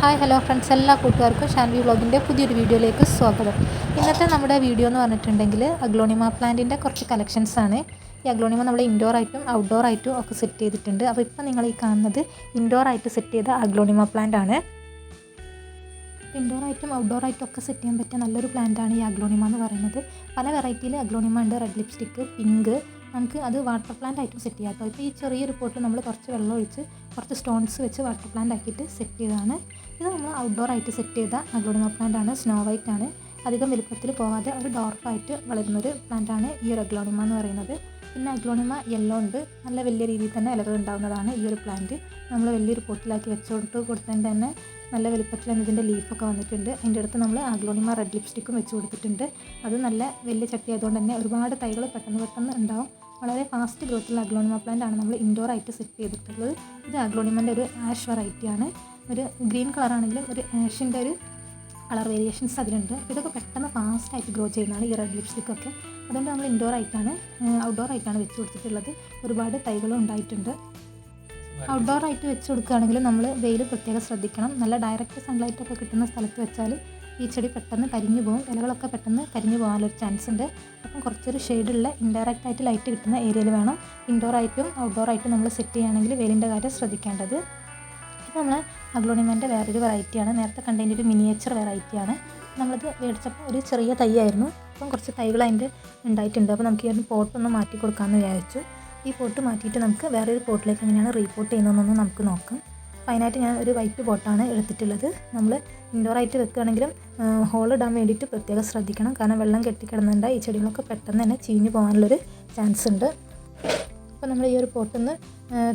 Hi hello friends എല്ലാ കൂട്ടുകാർക്കും ഷാൻവി വ്ളോഗിന്റെ പുതിയൊരു വീഡിയോയിലേക്ക് സ്വാഗതം. ഇന്നത്തെ നമ്മുടെ വീഡിയോ എന്ന് പറഞ്ഞിട്ടുണ്ടെങ്കിൽ അഗ്ലോണിമ പ്ലാന്റിന്റെ കുറച്ച് കളക്ഷൻസ് ആണ്. ഈ അഗ്ലോണിമ നമ്മൾ ഇൻഡോർ ആയിട്ടും ഔട്ട്ഡോർ ആയിട്ടും ഒക്കെ സെറ്റ് ചെയ്തിട്ടുണ്ട്. അപ്പോൾ ഇപ്പോൾ നിങ്ങൾ ഈ കാണുന്നത് ഇൻഡോർ ആയിട്ട് സെറ്റ് ചെയ്ത അഗ്ലോണിമ പ്ലാന്റ് ആണ്. ഇൻഡോർ ആയിട്ടും ഔട്ട്ഡോർ ആയിട്ടും ഒക്കെ സെറ്റ് ചെയ്യാൻ പറ്റിയ നല്ലൊരു പ്ലാന്റ് ആണ് ഈ അഗ്ലോണിമ എന്ന് പറയുന്നത്. പല വെറൈറ്റിയിൽ അഗ്ലോണിമ ഉണ്ട്. റെഡ് ലിപ്സ്റ്റിക്ക് പിങ്ക് നമുക്ക് അത് വാട്ടർ പ്ലാന്റ് ആയിട്ടും സെറ്റ് ചെയ്യാം അപ്പോൾ ഈ ചെറിയൊരു പോട്ട് നമ്മൾ കുറച്ച് വെള്ളം ഒഴിച്ച് കുറച്ച് സ്റ്റോൺസ് വെച്ച് വാട്ടർ പ്ലാന്റ് ആക്കിയിട്ട് സെറ്റ് ചെയ്തതാണ്. ഇത് നമ്മൾ ഔട്ട്ഡോർ ആയിട്ട് സെറ്റ് ചെയ്ത അഗ്ലോണിമ പ്ലാന്റ് ആണ്. സ്നോ വൈറ്റ് ആണ്. അധികം വലുപ്പത്തിൽ പോകാതെ ഒരു ഡോർപ്പായിട്ട് വളരുന്നൊരു പ്ലാന്റ് ആണ് ഈ ഒരു അഗ്ലോണിമ എന്ന് പറയുന്നത്. പിന്നെ അഗ്ലോണിമ യെല്ലോ ഉണ്ട്. നല്ല വലിയ രീതിയിൽ തന്നെ ഇലകൾ ഉണ്ടാകുന്നതാണ് ഈ ഒരു പ്ലാന്റ് നമ്മൾ വലിയൊരു പൊട്ടിലാക്കി വെച്ചോട്ട് കൊടുത്തതിന് തന്നെ നല്ല വലുപ്പത്തിൽ ഇതിന്റെ ലീഫൊക്കെ വന്നിട്ടുണ്ട്. അതിന്റെ അടുത്ത് നമ്മൾ അഗ്ലോണിമ റെഡ് ലിപ്സ്റ്റിക്കും വെച്ച് കൊടുത്തിട്ടുണ്ട്. അത് നല്ല വലിയ ചട്ടി ആയതുകൊണ്ട് തന്നെ ഒരുപാട് തൈകൾ പെട്ടെന്ന് പെട്ടെന്ന് ഉണ്ടാവും. വളരെ ഫാസ്റ്റ് ഗ്രോത്തുള്ള അഗ്ലോണിമ പ്ലാന്റ് ആണ് നമ്മൾ ഇൻഡോർ ആയിട്ട് സെറ്റ് ചെയ്തിട്ടുള്ളത്. ഇത് അഗ്ലോണിമന്റെ ഒരു ആഷ് വെറൈറ്റിയാണ് ഒരു ഗ്രീൻ കളറാണെങ്കിലും ഒരു ആഷിന്റെ ഒരു കളർ വേരിയേഷൻസ് അതിലുണ്ട്. ഇതൊക്കെ പെട്ടെന്ന് ഫാസ്റ്റായിട്ട് ഗ്രോ ചെയ്യുന്നതാണ് ഈ റെഡ് ലിപ്സ്റ്റിക്കൊക്കെ അതുകൊണ്ട് നമ്മൾ ഇൻഡോർ ആയിട്ടാണ് ഔട്ട്ഡോർ ആയിട്ടാണ് വെച്ച് കൊടുത്തിട്ടുള്ളത്. ഒരുപാട് തൈകളും ഉണ്ടായിട്ടുണ്ട്. ഔട്ട്ഡോർ ആയിട്ട് വെച്ച് കൊടുക്കുകയാണെങ്കിൽ നമ്മൾ വെയിൽ പ്രത്യേകം ശ്രദ്ധിക്കണം. നല്ല ഡയറക്റ്റ് സൺലൈറ്റ് ഒക്കെ കിട്ടുന്ന സ്ഥലത്ത് വെച്ചാൽ ഈ ചെടി പെട്ടെന്ന് കരിഞ്ഞു പോകും. ഇലകളൊക്കെ പെട്ടെന്ന് കരിഞ്ഞു പോകാനൊരു ചാൻസ് ഉണ്ട്. അപ്പം കുറച്ചൊരു ഷെയ്ഡുള്ള ഇൻഡയറക്റ്റ് ആയിട്ട് ലൈറ്റ് കിട്ടുന്ന ഏരിയയിൽ വേണം. ഇൻഡോർ ആയിട്ടും ഔട്ട്ഡോർ ആയിട്ടും നമ്മൾ സെറ്റ് ചെയ്യുകയാണെങ്കിൽ വെയിലിന്റെ കാര്യം ശ്രദ്ധിക്കേണ്ടത്. ഇപ്പോൾ നമ്മൾ അഗ്ലോണിമന്റെ വേറൊരു വെറൈറ്റിയാണ്. നേരത്തെ കണ്ടതിന്റെ ഒരു മിനിയേച്ചർ വെറൈറ്റിയാണ്. നമ്മളിത് മേടിച്ചപ്പോൾ ഒരു ചെറിയ തൈയായിരുന്നു. അപ്പം കുറച്ച് തൈകൾ അതിന്റെ ഉണ്ടായിട്ടുണ്ട്. അപ്പോൾ നമുക്ക് ഈ ഒരു പോട്ടൊന്ന് മാറ്റി കൊടുക്കാമെന്ന് വിചാരിച്ചു. ഈ പോട്ട് മാറ്റിയിട്ട് നമുക്ക് വേറെ ഒരു പോട്ടിലേക്ക് എങ്ങനെയാണ് റീപോർട്ട് ചെയ്യുന്നതെന്നൊന്ന് നമുക്ക് നോക്കാം. അതിനായിട്ട് ഞാൻ ഒരു വൈറ്റ് പോട്ടാണ് എടുത്തിട്ടുള്ളത്. നമ്മൾ ഇൻഡോർ ആയിട്ട് വെക്കുകയാണെങ്കിലും ഹോൾ ഇടാൻ വേണ്ടിയിട്ട് പ്രത്യേകം ശ്രദ്ധിക്കണം. കാരണം വെള്ളം കെട്ടിക്കിടന്നുണ്ട് ഈ ചെടികളൊക്കെ പെട്ടെന്ന് തന്നെ ചീഞ്ഞു പോകാനുള്ളൊരു ചാൻസ് ഉണ്ട്. അപ്പോൾ നമ്മൾ ഈ ഒരു പോട്ടിൽ നിന്ന്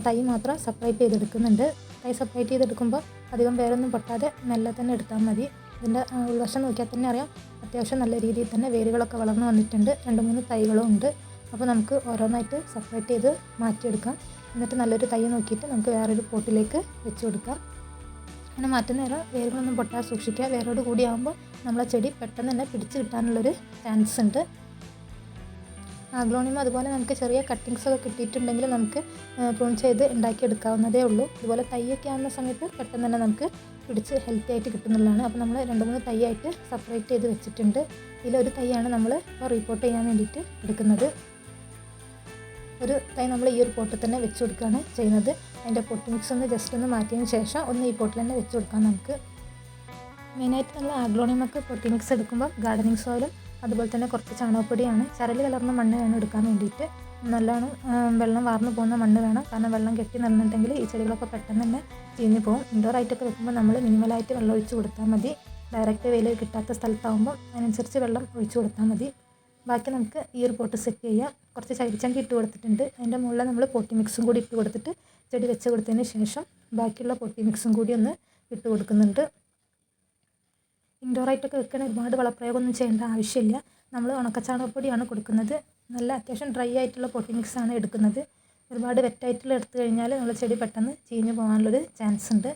തൈ മാത്രം സെപ്പറേറ്റ് ചെയ്തെടുക്കുന്നുണ്ട്. തൈ സെപ്പറേറ്റ് ചെയ്തെടുക്കുമ്പോൾ അധികം വേറൊന്നും പൊട്ടാതെ മെല്ലെ തന്നെ എടുത്താൽ മതി. ഇതിന്റെ ഉൾവശം നോക്കിയാൽ തന്നെ അറിയാം. അത്യാവശ്യം നല്ല രീതിയിൽ തന്നെ വേരുകളൊക്കെ വളർന്നു വന്നിട്ടുണ്ട്. രണ്ട് മൂന്ന് തൈകളും ഉണ്ട്. അപ്പോൾ നമുക്ക് ഓരോന്നായിട്ട് സെപ്പറേറ്റ് ചെയ്ത് മാറ്റിയെടുക്കാം. എന്നിട്ട് നല്ലൊരു തൈ നോക്കിയിട്ട് നമുക്ക് വേറൊരു പോട്ടിലേക്ക് വെച്ച് കൊടുക്കാം. അങ്ങനെ മാറ്റുന്ന നേരം വേരുകളൊന്നും പൊട്ടാതെ സൂക്ഷിക്കുക. വേരോട് കൂടിയാകുമ്പോൾ നമ്മളെ ചെടി പെട്ടെന്ന് തന്നെ പിടിച്ച് കിട്ടാനുള്ളൊരു ചാൻസ് ഉണ്ട്. ആഗ്ലോണിമ അതുപോലെ നമുക്ക് ചെറിയ കട്ടിങ്സ് ഒക്കെ കിട്ടിയിട്ടുണ്ടെങ്കിൽ നമുക്ക് പ്രൂൺ ചെയ്ത് ഉണ്ടാക്കിയെടുക്കാവുന്നതേ ഉള്ളൂ. ഇതുപോലെ തൈയൊക്കെ ആവുന്ന സമയത്ത് പെട്ടെന്ന് തന്നെ നമുക്ക് പിടിച്ച് ഹെൽത്തി ആയിട്ട് കിട്ടുന്നുള്ളതാണ്. അപ്പോൾ നമ്മൾ രണ്ട് മൂന്ന് തൈയായിട്ട് സെപ്പറേറ്റ് ചെയ്ത് വെച്ചിട്ടുണ്ട്. ഇതിലൊരു തൈയാണ് നമ്മൾ റിപ്പോർട്ട് ചെയ്യാൻ വേണ്ടിയിട്ട് എടുക്കുന്നത്. ഒരു തൈ നമ്മൾ ഈ ഒരു പോട്ടിൽ തന്നെ വെച്ച് കൊടുക്കുകയാണ് ചെയ്യുന്നത്. അതിന്റെ പൊട്ടി മിക്സ് ഒന്ന് ജസ്റ്റ് ഒന്ന് മാറ്റിയതിന് ശേഷം ഒന്ന് ഈ പോട്ടിൽ തന്നെ വെച്ച് കൊടുക്കാം നമുക്ക്. മെയിനായിട്ട് നമ്മൾ ആഗ്ലോണിമൊക്കെ പൊട്ടി മിക്സ് എടുക്കുമ്പോൾ ഗാർഡനിങ് സോയിലും അതുപോലെ തന്നെ കുറച്ച് ചാണകപ്പൊടിയാണ്. ചരൽ കലർന്ന മണ്ണ് വേണം എടുക്കാൻ വേണ്ടിയിട്ട്. നല്ലോണം വെള്ളം വാർന്നു പോകുന്ന മണ്ണ് വേണം. കാരണം വെള്ളം കെട്ടി നിന്നിട്ടുണ്ടെങ്കിൽ ഈ ചെടികളൊക്കെ പെട്ടെന്ന് തന്നെ ചീഞ്ഞു പോകും. ഇൻഡോർ ആയിട്ടൊക്കെ വെക്കുമ്പോൾ നമ്മൾ മിനിമലായിട്ട് വെള്ളം ഒഴിച്ച് കൊടുത്താൽ മതി. ഡയറക്റ്റ് വെയിൽ കിട്ടാത്ത സ്ഥലത്താകുമ്പോൾ അതിനനുസരിച്ച് വെള്ളം ഒഴിച്ചു കൊടുത്താൽ മതി. ബാക്കി നമുക്ക് ഈ ഒരു പോട്ട് സെറ്റ് ചെയ്യാം. കുറച്ച് ചകിരിച്ചണ്ടി ഇട്ട് കൊടുത്തിട്ടുണ്ട്. അതിന്റെ മുകളിൽ നമ്മൾ പൊട്ടി മിക്സും കൂടി ഇട്ട് കൊടുത്തിട്ട് ചെടി വെച്ച് കൊടുത്തതിന് ശേഷം ബാക്കിയുള്ള പൊട്ടി മിക്സും കൂടി ഒന്ന് ഇട്ട് കൊടുക്കുന്നുണ്ട്. ഇൻഡോർ ആയിട്ടൊക്കെ വെക്കണ ഒരുപാട് വളപ്രയോഗമൊന്നും ചെയ്യേണ്ട ആവശ്യമില്ല. നമ്മൾ ഉണക്കച്ചാണകപ്പൊടിയാണ് കൊടുക്കുന്നത്. നല്ല അത്യാവശ്യം ഡ്രൈ ആയിട്ടുള്ള പൊട്ടി ആണ് എടുക്കുന്നത്. ഒരുപാട് വെറ്റായിട്ടുള്ള എടുത്തു കഴിഞ്ഞാൽ നമ്മൾ ചെടി പെട്ടെന്ന് ചീഞ്ഞു പോകാനുള്ളൊരു ചാൻസ് ഉണ്ട്.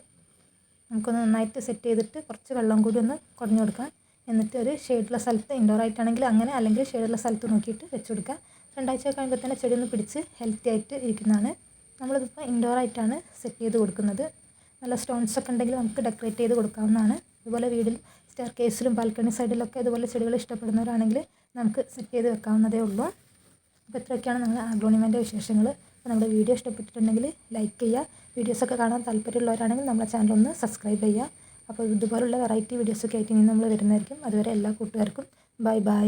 നമുക്കൊന്ന് നന്നായിട്ട് സെറ്റ് ചെയ്തിട്ട് കുറച്ച് വെള്ളം കൂടി ഒന്ന് കുറഞ്ഞു കൊടുക്കാം. എന്നിട്ട് ഒരു ഷെയ്ഡുള്ള സ്ഥലത്ത് ഇൻഡോർ ആയിട്ടാണെങ്കിൽ അങ്ങനെ അല്ലെങ്കിൽ ഷെയ്ഡുള്ള സ്ഥലത്ത് നോക്കിയിട്ട് വെച്ച് കൊടുക്കുക. രണ്ടാഴ്ച കഴിയുമ്പോൾ തന്നെ ചെടി ഒന്ന് പിടിച്ച് ഹെൽത്തി ആയിട്ട് ഇരിക്കുന്നതാണ്. നമ്മളിതിപ്പോൾ ഇൻഡോർ ആയിട്ടാണ് സെറ്റ് ചെയ്ത് കൊടുക്കുന്നത്. നല്ല സ്റ്റോൺസ് ഒക്കെ ഉണ്ടെങ്കിൽ നമുക്ക് ഡെക്കറേറ്റ് ചെയ്ത് കൊടുക്കാവുന്നതാണ്. അതുപോലെ വീടിൽ സ്റ്റെയർ കേസിലും ബാൽക്കണി സൈഡിലൊക്കെ ഇതുപോലെ ചെടികൾ ഇഷ്ടപ്പെടുന്നവരാണെങ്കിൽ നമുക്ക് സെറ്റ് ചെയ്ത് വെക്കാവുന്നതേ ഉള്ളൂ. അപ്പോൾ ഇത്രയൊക്കെയാണ് നമ്മുടെ ആഗ്രോണിമെന്റെ വിശേഷങ്ങൾ. അപ്പോൾ നമ്മുടെ വീഡിയോ ഇഷ്ടപ്പെട്ടിട്ടുണ്ടെങ്കിൽ ലൈക്ക് ചെയ്യുക. വീഡിയോസൊക്കെ കാണാൻ താല്പര്യമുള്ളവരാണെങ്കിൽ നമ്മുടെ ചാനൽ ഒന്ന് സബ്സ്ക്രൈബ് ചെയ്യുക. അപ്പോൾ ഇതുപോലുള്ള വെറൈറ്റി വീഡിയോസൊക്കെ ആയിട്ട് ഇനി നമ്മൾ വരുന്നതായിരിക്കും. അതുവരെ എല്ലാ കൂട്ടുകാർക്കും ബൈ ബൈ